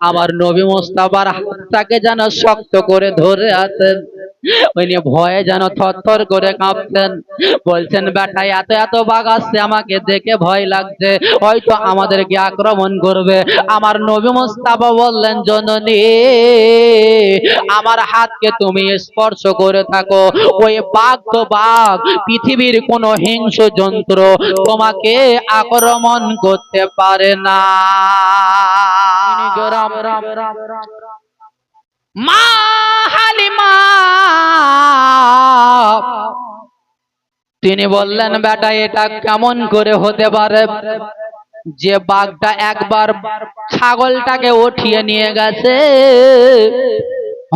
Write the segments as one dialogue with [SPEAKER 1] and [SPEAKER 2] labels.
[SPEAKER 1] আমার নবী মোস্তাবার হাতটাকে যেন শক্ত করে ধরে আছেন নিয়ে ভয়ে যেন থরথর করে কাঁপতেন বলছেন বেটা এত এত বাঘ আসছে আমাকে দেখে ভয় লাগছে হয়তো আমাদেরকে আক্রমণ করবে আমার নবী মোস্তাফা বললেন জননী আমার হাতকে তুমি স্পর্শ করে থাকো ওই বাঘ তো বাঘ পৃথিবীর কোন হিংস্র যন্ত্র তোমাকে আক্রমণ করতে পারে না মা হালিমা। তিনি বললেন, বেটা, এটা কেমন করে হতে পারে? যে বাঘটা একবার ছাগলটাকে উঠিয়ে নিয়ে গেছে।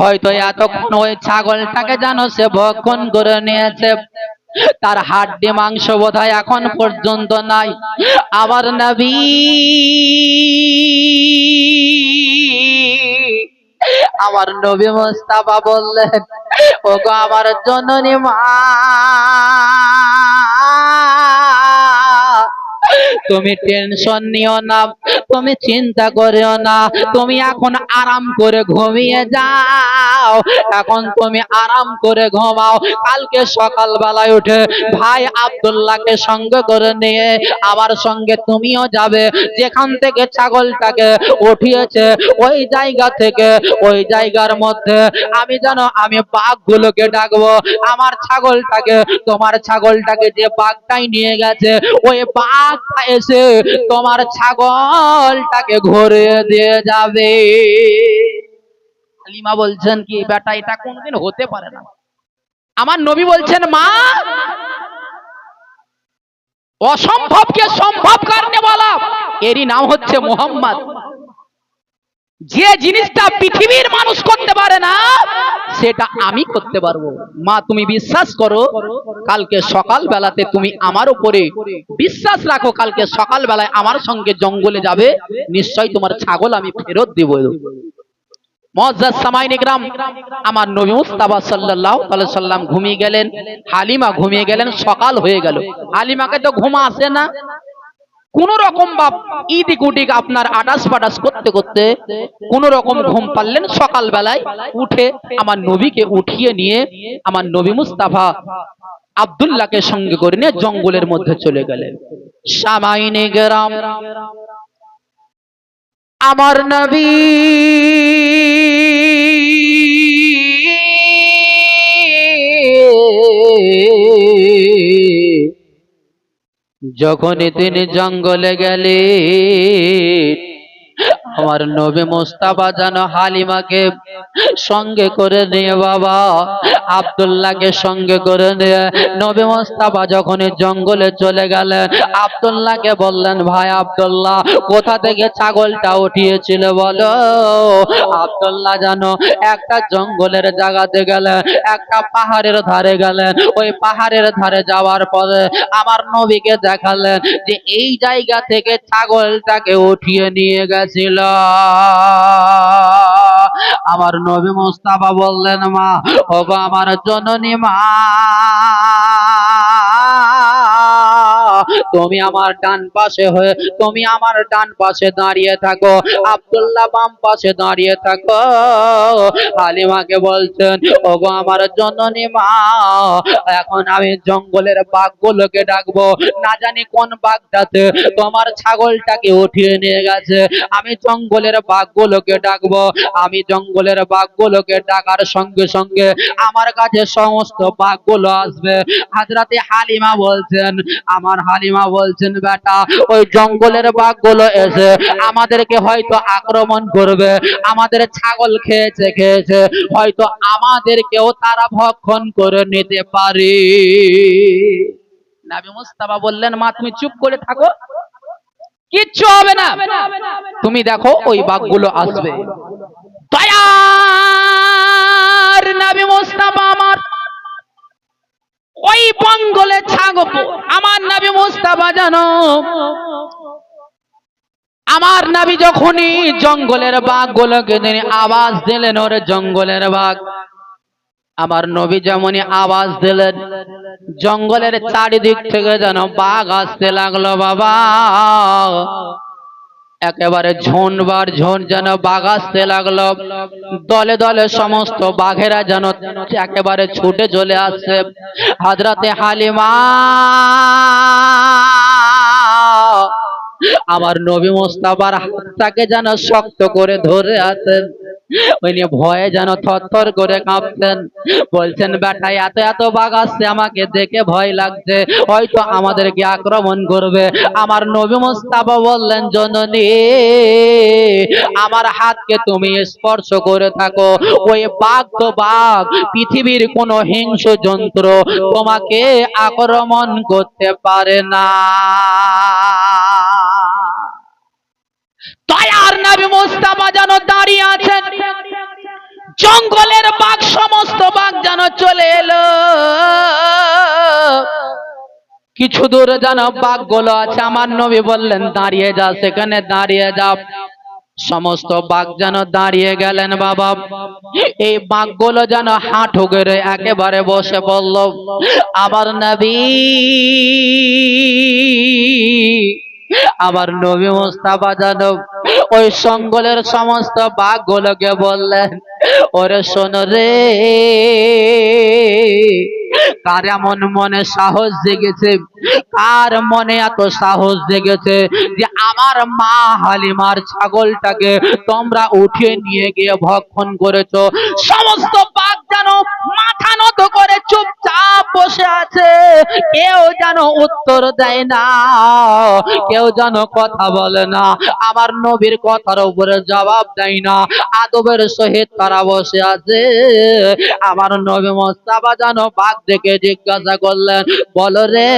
[SPEAKER 1] হয়তো এতক্ষণ ওই ছাগলটাকে জানো সে ভক্ষণ করে নিয়েছে। তার হাড্ডি মাংস বোধহয় এখন পর্যন্ত নাই। আবার নবী আমার নবী মোস্তাফা বললেন ওগো আমার জননী মা তুমি টেনশন নিও না। তুমি চিন্তা করিও না। তুমি এখন আরাম করে ঘুমিয়ে যাও। এখন তুমি আরাম করে ঘুমাও। কালকে সকাল বেলায় উঠে ভাই আব্দুল্লাহকে সঙ্গে করে নিয়ে আমার সঙ্গে তুমিও যাবে। যেখান থেকে ছাগলটাকে উঠিয়েছে ওই জায়গা থেকে, ওই জায়গার মধ্যে আমি যেন, আমি বাঘগুলোকে ডাকবো। আমার ছাগলটাকে, তোমার ছাগলটাকে যে বাঘটাই নিয়ে গেছে, ওই বাঘটা এসে তোমার ছাগলটাকে ঘুরে দিয়ে যাবে। হালিমা বলছেন কি, বেটা, এটা কোনোদিন হতে পারে না। আমার নবী বলছেন, মা, অসম্ভবকে সম্ভব কারণে বলা। এরই নাম হচ্ছে মোহাম্মদ। যে জিনিসটা পৃথিবীর মানুষ করতে পারে না সেটা আমি করতে পারব। মা, তুমি বিশ্বাস করো, কালকে সকাল বেলাতে তুমি আমার উপরে বিশ্বাস রাখো, কালকে সকাল বেলায় আমার সঙ্গে জঙ্গলে যাবে নিশ্চয় তোমার ছাগল আমি ফেরত দেব। আমার নবী আলাইহি সাল্লাম ঘুমিয়ে গেলেন, হালিমা ঘুমিয়ে গেলেন, সকাল হয়ে গেল। হালিমাকে তো ঘুম আসে না। কোন রকম বাপ ইদি কুটিক আপনার আটাস পাটাস করতে করতে কোন রকম ঘুম পারলেন সকাল বেলায় উঠে আমার নবীকে উঠিয়ে নিয়ে আমার নবী মুস্তাফা আব্দুল্লাহকে সঙ্গে করে নিয়ে জঙ্গলের মধ্যে চলে গেলেন। সামাইনে গ্রাম। আমার নবী যখনই তিনি জঙ্গলে গেলে আমার নবী মোস্তাফা যেন হালিমাকে সঙ্গে করে নিয়ে বাবা, আব্দুল্লাহকে সঙ্গে করে নিয়ে নবী মোস্তাফা যখন জঙ্গলে চলে গেলেন, আব্দুল্লাহকে বললেন, ভাই আব্দুল্লাহ, কোথা থেকে ছাগলটা উঠিয়েছিল বলো? আব্দুল্লাহ জানো একটা জঙ্গলের জায়গাতে গেলেন, একটা পাহাড়ের ধারে গেলেন। ওই পাহাড়ের ধারে যাওয়ার পরে আমার নবীকে দেখালেন যে, এই জায়গা থেকে ছাগলটাকে উঠিয়ে নিয়ে গেছিল। আমার নবী মুস্তাফা বললেন মা ওগো আমার জননী মা। তুমি আমার ডান পাশে হয়ে, তুমি আমার ডান পাশে দাঁড়িয়ে থাকো। আব্দুল্লাহ বাম পাশে দাঁড়িয়ে থাকো। হালিমাকে বলছেন, ওগো আমার জননী মা, এখন আমি জঙ্গলের বাঘগুলোকে ডাকবো। না জানি কোন বাঘটাতে তোমার ছাগলটাকে উঠিয়ে নিয়ে গেছে। আমি জঙ্গলের বাঘগুলোকে ডাকবো। আমি জঙ্গলের বাঘগুলোকে ডাকার সঙ্গে সঙ্গে আমার কাছে সমস্ত বাঘগুলো আসবে। হাজরাতে হালিমা বলছেন, আমার হালিমা বলছেন, বেটা, ওই জঙ্গলের বাঘগুলো এসে আমাদেরকে হয়তো আক্রমণ করবে, আমাদের ছাগল খেয়েছে খেয়েছে, হয়তো আমাদেরকেও তারা ভক্ষণ করে নিতে পারে। নাবি মুস্তাফা বললেন, মা, তুমি চুপ করে থাকো, কিচ্ছু হবে না। তুমি দেখো, ওই বাঘগুলো আসবে। দয়ার নাবি মুস্তাফা ওই বঙ্গলে ছাগপ আমার নাবি মুস্তাফা জানো। আমার নাবি যখনই জঙ্গলের বাঘ গুলোকে তিনি আওয়াজ দিলেন, ওরে জঙ্গলের বাঘ। আমার নবী যেমনই আওয়াজ দিলেন, জঙ্গলের চারিদিক থেকে যেন বাঘ আসতে লাগল বাবা। একেবারে ঝোনবার ঝোন যেন বাঘ আসতে লাগল। দলে দলে সমস্ত বাঘেরা যেন একেবারে ছুটে চলে আসছে। হাজরাতে হালিমা! আমার নবী মোস্তাফার হাতটাকে যেন শক্ত করে ধরে আছেন। নিয়ে ভয়ে যেন থরথর করে কাঁপছেন। বলছেন, বেটা, এত এত বাঘ আসছে আমাকে দেখে ভয় লাগছে। হয়তো আমাদেরকে আক্রমণ করবে। আমার নবী মোস্তাফা বললেন, জননী, আমার হাতকে তুমি স্পর্শ করে থাকো। ওই বাঘ তো বাঘ, পৃথিবীর কোন হিংস্র যন্ত্র। তোমাকে আক্রমণ করতে পারে না। দয়ার নবী মুস্তাফা যেন দাঁড়িয়ে আছেন। জঙ্গলের বাঘ, সমস্ত বাঘ যেন চলে এলো। কিছু দূরে যেন বাঘগুলো আছে। আমার নবী বললেন, দাঁড়িয়ে যা, সেখানে দাঁড়িয়ে যা। সমস্ত বাঘ যেন দাঁড়িয়ে গেলেন, বাবা। এই বাঘগুলো যেন হাঁটু গেড়ে একেবারে বসে বলল আবার নবী আবার নবী মোস্তাফা জানো ওই সঙ্গলের সমস্ত বাঘগুলোকে বললেন, ওরে শোনো রে, কার এমন মনে সাহস জেগেছে? কার মনে এত সাহস জেগেছে যে আমার মা হালিমার ছাগলটাকে তোমরা উঠিয়ে নিয়ে গিয়ে ভক্ষণ করেছ? সমস্ত বাঘ যেন বসে আছে। কেউ যেন উত্তর দেয় না, কেউ যেন কথা বলে না। আমার নবীর কথার উপরে জবাব দেয় না। আদবের সহিত তারা বসে আছে। আমার নবী মোস্তাফা যেন বাঘ দেখে জিজ্ঞাসা করলেন, বলো রে,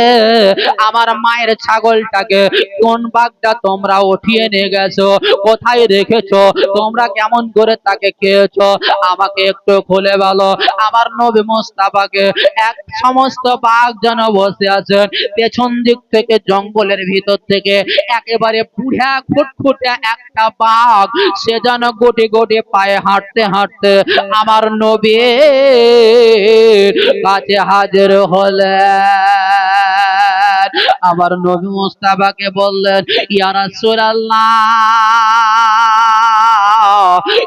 [SPEAKER 1] আমার মায়ের ছাগলটাকে কোন বাঘটা তোমরা উঠিয়ে নিয়ে গেছো? কোথায় রেখেছো? তোমরা কেমন করে তাকে খেয়েছো? আমাকে একটু খুলে বলো। আমার নবী মোস্তাফাকে এক সমস্ত বাঘ যেন বসে আছেন পেছন দিক থেকে, জঙ্গলের ভিতর থেকে। একেবারে বুড়া খুটখুটে একটা বাঘ, সে যেন গোটে গোটে পায়ে হাঁটতে হাঁটতে আমার নবী কাছে হাজির হলেন আমার নবী মুস্তাফাকে বললেন ইয়ারা সুরাল্লাহ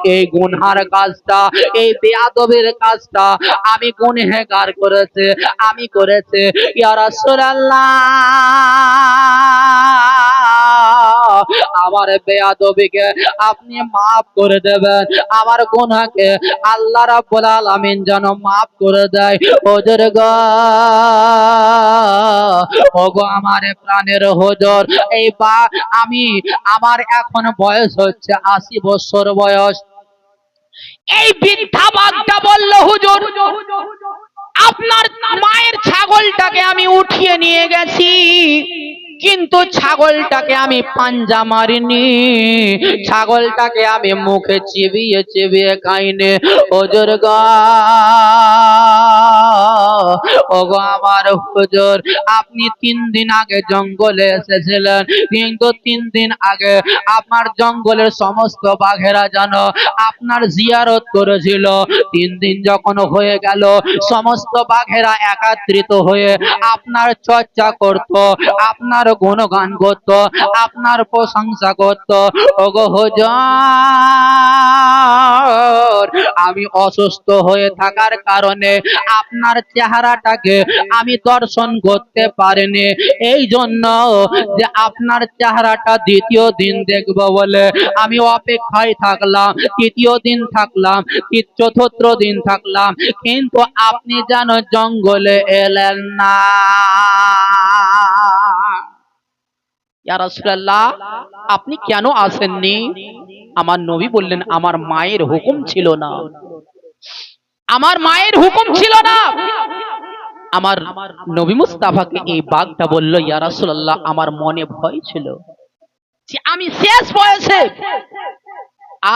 [SPEAKER 1] এই গুনহার কাজটা, এই বেয়াদবের কাজটা আমি গুনহেগার করেছে, আমি করেছে ইয়ারা রাসূলুল্লাহ। আমার বেয়াদবিকে আপনি মাফ করে দেবেন। আমার গুনাহকে আল্লাহ রাব্বুল আলামিন যেন মাফ করে দেয়। ওজর গো, ওগো আমার প্রাণের হজর এই বা আমি আমার এখন বয়স হচ্ছে আশি বছর বয়স। এই বৃদ্ধা বাঘটা বলল, হুজুর, আপনার মায়ের ছাগলটাকে আমি উঠিয়ে নিয়ে গেছি। কিন্তু ছাগলটাকে আমি পাঞ্জা মারিনি। ছাগলটাকে আমি মুখে চিবিয়ে চিবিয়ে খাইনি। ওজোর গা। আমার হুজুর, আপনি তিন দিন আগে জঙ্গলে এসেছিলেন। কিন্তু তিন দিন আগে আপনার জঙ্গলের সমস্ত বাঘেরা যেন আপনার জিয়ারত করেছিল। তিন দিন যখন হয়ে গেল, সমস্ত বাঘেরা একাত্রিত হয়ে আপনার চর্চা করত। আপনার গুণগান করত আপনার প্রশংসা করত ওগো আমি অসুস্থ হয়ে থাকার কারণে আপনার চেহারাটাকে আমি দর্শন করতে পারিনি। এই জন্য যে আপনার চেহারাটা দ্বিতীয় দিন দেখব বলে আমি অপেক্ষায় থাকলাম, তৃতীয় দিন থাকলাম চতুর্থ দিন থাকলাম, কিন্তু আপনি যেন জঙ্গলে এলেন না। ইয়া রাসূলুল্লাহ, আপনি কেন আসেননি? আমার নবী বললেন, আমার মায়ের হুকুম ছিল না। আমার মায়ের হুকুম ছিল না। আমার নবী মুস্তাফাকে এই বাঘটা বলল, ইয়া রাসূলুল্লাহ, আমার মনে ভয় ছিল যে আমি শেষ বয়সে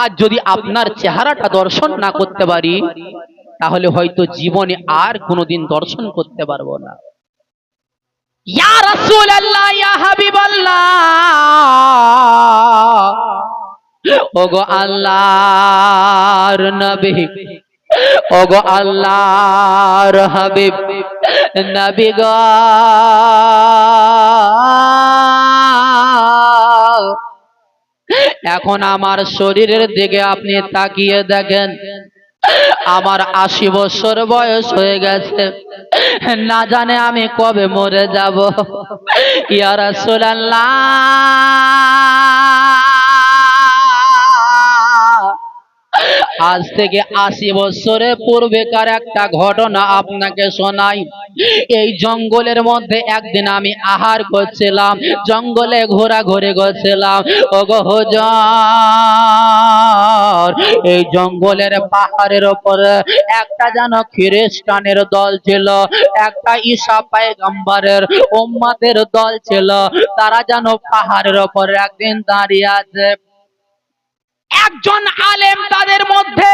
[SPEAKER 1] আজ যদি আপনার চেহারাটা দর্শন না করতে পারি, তাহলে হয়তো জীবনে আর কোনোদিন দর্শন করতে পারব না। ইয়া রাসূলুল্লাহ, ইয়া হাবিবাল্লাহ। ওগো আল্লাহর নবী, ওগো আল্লাহর হাবিব, নবী গো। এখন আমার শরীরের দিকে আপনি তাকিয়ে দেখেন। আমার আশি বছর বয়স হয়ে গেছে। না জানে আমি কবে মরে যাব। ইয়ারা আজ থেকে আশি বছরের পূর্বেকার একটা ঘটনা আপনাকে শোনাই। এই জঙ্গলের মধ্যে একদিন আমি আহার করছিলাম, জঙ্গলে ঘোরাঘুরি করছিলাম। ওগো এই জঙ্গলের পাহাড়ের ওপরে একটা যেন খ্রিস্টানের দল ছিল, একটা ঈশা পায়গাম্বারের উম্মাদের দল ছিল, তারা যেন পাহাড়ের ওপরে একদিন দাঁড়িয়ে আছে। একজন আলেম তাদের মধ্যে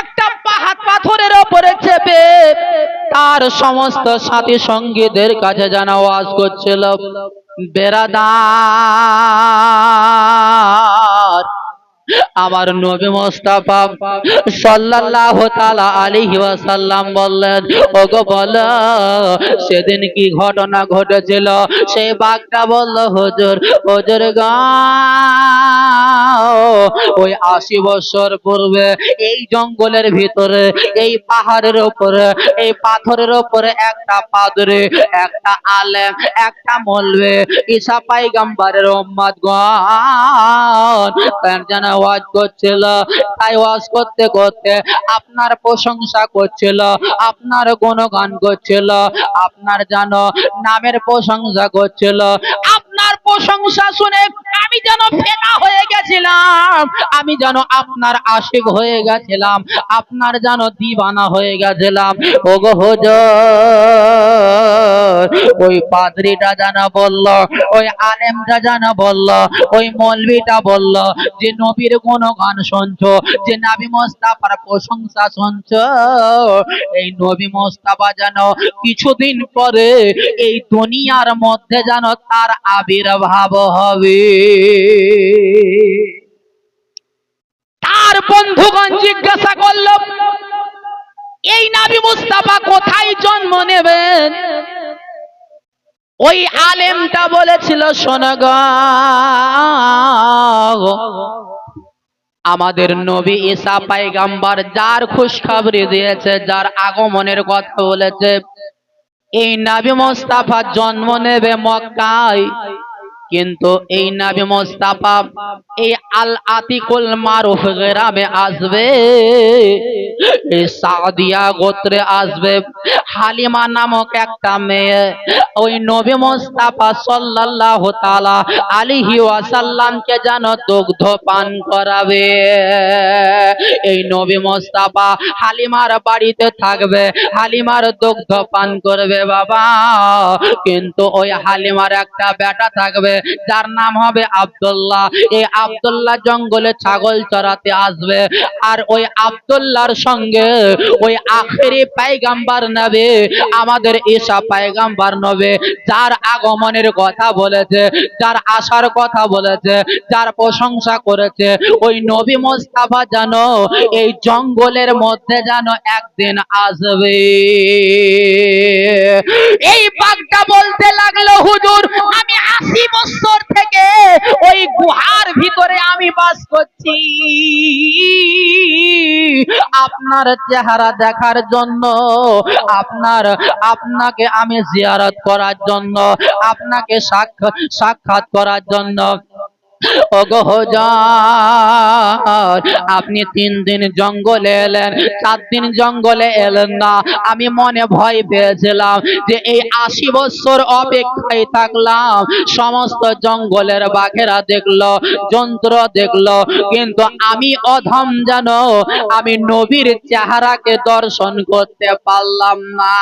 [SPEAKER 1] একটা পাহাড় পাথরের ওপরে চেপে তার সমস্ত সাথী সঙ্গীদের কাছে যেন ওয়াজ করছিল, বেরাদার আমার নবী মোস্তাফা সাল্লাল্লাহু তাআলা আলাইহি ওয়াসাল্লাম বললেন, ওগো বলো, সেদিন কি ঘটনা ঘটেছিল? সেই বাঘটা বলল, হুজুর হুজুর গা, ওই আশি বছর পূর্বে এই জঙ্গলের ভিতরে, এই পাহাড়ের উপরে, এই পাথরের উপরে একটা পাদরে, একটা আলেম, একটা মলবে ঈসা পাইগাম্বারের উম্মত গণ যেন ওয়াজ করছিল তাই ওয়াজ করতে করতে আপনার প্রশংসা করছিল, আপনার গুণগান করছিল, আপনার জানো নামের প্রশংসা করছিল। আপনার প্রশংসা শুনে আমি যেন ফেনা হয়ে গেছিলাম, আমি যেন আপনার আশিক হয়ে গেছিলাম, আপনার যেন দিবানা হয়ে গেছিলাম। ওগো হুজুর, ওই পাদ্রিটা জানা বলল, ওই আলেমটা জানা বলল, ওই মলবিটা বলল, যে নবীর কোন গান শুনছো, যে নাবি মোস্তাফার প্রশংসা শুনছো, এই নবী মোস্তাফা যেন কিছুদিন পরে এই দুনিয়ার মধ্যে যেন তার আবির্ভাব হবে। তার বন্ধুগণ জিজ্ঞাসা করল, এই নাবি মুস্তাফা কোথায় জন্ম নেবেন? ওই আলেমটা বলেছিল শোনগ আমাদের নবী ঈসা পাইগাম্বার যার খুশখবরি দিয়েছে, যার আগমনের কথা বলেছে, এই নাবি মোস্তাফা জন্ম নেবে মক্কায়। কিন্তু এই নাবি মোস্তাফা এই আল আতিকুল মারুফ গ্রামে আসবে সাদিয়া গোত্রে আসবে। হালিমা নামক একটা মেয়ে ওই নবী মোস্তাফা সাল্লাল্লাহু তাআলা আলাইহি ওয়াসাল্লামকে যেন দুগ্ধ পান করাবে। এই নবী মোস্তাফা হালিমার বাড়িতে থাকবে, হালিমার দুগ্ধ পান করবে বাবা। কিন্তু ওই হালিমার একটা বেটা থাকবে যার নাম হবে আব্দুল্লাহ। এই আব্দুল্লাহ জঙ্গলে ছাগল চড়াতে আসবে। আর ওই আব্দুল্লাহর সঙ্গে ওই আখেরি পাইগাম্বার নবে, আমাদের ঈশা পাইগাম্বার নবে, যার আগমনের কথা বলেছে, যার আসার কথা বলেছে, যার প্রশংসা করেছে। ওই নবী মোস্তাফা যেন এই জঙ্গলের মধ্যে যেন একদিন আসবে। এই বাঘটা বলতে লাগল, হুজুর, আমি আশি বছর থেকে ওই গুহার ভিতরে আমি বাস করছি। আপনার চেহারা দেখার জন্য, আপনার, আপনাকে আমি জিয়ারত করার জন্য, আপনাকে সাক্ষাৎ সাক্ষাৎ করার জন্য। আপনি তিন দিন জঙ্গলে এলেন, চার দিন জঙ্গলে এলেন না। আমি মনে ভয় পেয়েছিলাম যে এই আশি বছর অপেক্ষায় থাকলাম, সমস্ত জঙ্গলের বাঘেরা দেখল, যন্ত্র দেখল, কিন্তু আমি অধম জানো আমি নবীর চেহারাকে দর্শন করতে পারলাম না।